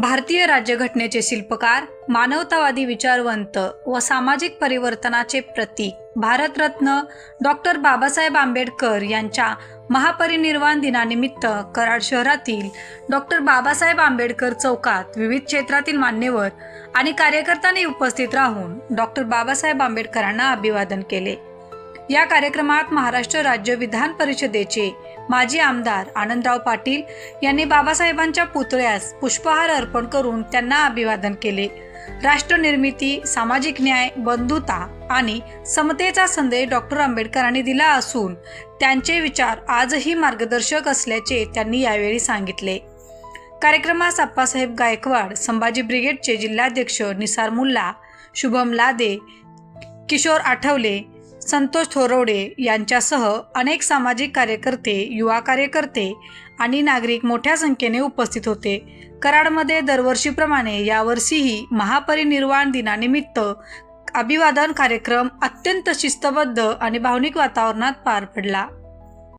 भारतीय राज्यघटनेचे शिल्पकार मानवतावादी विचारवंत व सामाजिक परिवर्तनाचे प्रतीक भारतरत्न डॉक्टर बाबासाहेब आंबेडकर यांच्या महापरिनिर्वाण दिनानिमित्त कराड शहरातील डॉक्टर बाबासाहेब आंबेडकर चौकात विविध क्षेत्रातील मान्यवर आणि कार्यकर्त्यांनी उपस्थित राहून डॉक्टर बाबासाहेब आंबेडकरांना अभिवादन केले. या कार्यक्रमात महाराष्ट्र राज्य विधान परिषदेचे माजी आमदार आनंदराव पाटील यांनी बाबासाहेबांच्या पुतळ्यास पुष्पहार अर्पण करून त्यांना अभिवादन केले. राष्ट्रनिर्मिती सामाजिक न्याय बंधुता आणि समतेचा संदेश डॉक्टर आंबेडकरांनी दिला असून त्यांचे विचार आजही मार्गदर्शक असल्याचे त्यांनी यावेळी सांगितले. कार्यक्रमास अप्पासाहेब गायकवाड संभाजी ब्रिगेडचे जिल्हाध्यक्ष निसार मुल्ला शुभम लादे किशोर आठवले संतोष थोरवडे यांच्यासह अनेक सामाजिक कार्यकर्ते युवा कार्यकर्ते आणि नागरिक मोठ्या संख्येने उपस्थित होते. कराडमध्ये दरवर्षीप्रमाणे यावर्षीही महापरिनिर्वाण दिनानिमित्त अभिवादन कार्यक्रम अत्यंत शिस्तबद्ध आणि भावनिक वातावरणात पार पडला.